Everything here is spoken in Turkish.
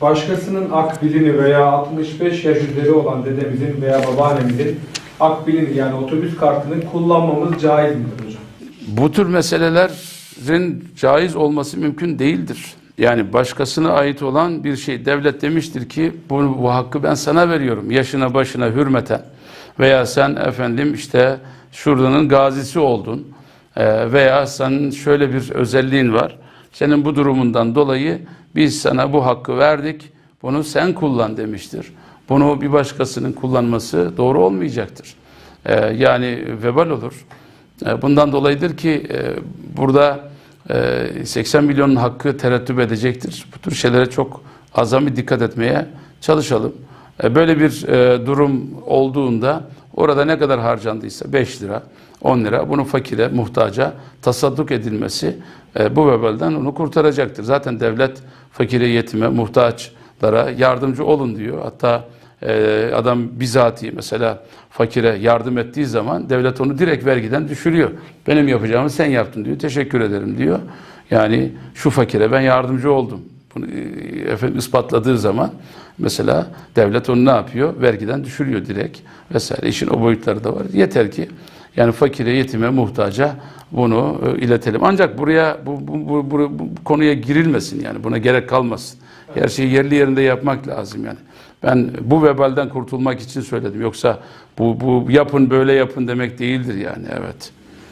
Başkasının akbilini veya 65 yaş üzeri olan dedemizin veya babaannemizin akbilini yani otobüs kartını kullanmamız caiz midir hocam? Bu tür meselelerin caiz olması mümkün değildir. Yani başkasına ait olan bir şey. Devlet demiştir ki bu, bu hakkı ben sana veriyorum. Yaşına başına hürmeten veya sen efendim işte şuradanın gazisi oldun. Ee, veya senin şöyle bir özelliğin var senin bu durumundan dolayı biz sana bu hakkı verdik bunu sen kullan demiştir. Bunu bir başkasının kullanması doğru olmayacaktır. Ee, yani vebal olur. E, Bundan dolayıdır ki e, burada e, 80 milyonun hakkı terettüp edecektir. Bu tür şeylere çok azami dikkat etmeye çalışalım. E, Böyle bir e, durum olduğunda orada ne kadar harcandıysa 5 lira, 10 lira bunun fakire, muhtaca tasadduk edilmesi e, bu vebalden onu kurtaracaktır. Zaten devlet fakire, yetime, muhtaçlara yardımcı olun diyor. Hatta ee, adam bizatihi mesela fakire yardım ettiği zaman devlet onu direkt vergiden düşürüyor. Benim yapacağımı sen yaptın diyor. Teşekkür ederim diyor. Yani şu fakire ben yardımcı oldum. Bunu e, efendim ispatladığı zaman mesela devlet onu ne yapıyor? Vergiden düşürüyor direkt vesaire. İşin o boyutları da var. Yeter ki yani fakire, yetime, muhtaca bunu e, iletelim. Ancak buraya bu, bu, bu, bu, bu konuya girilmesin yani buna gerek kalmasın. Her şeyi yerli yerinde yapmak lazım yani. Ben bu vebalden kurtulmak için söyledim. Yoksa bu, bu yapın böyle yapın demek değildir yani evet.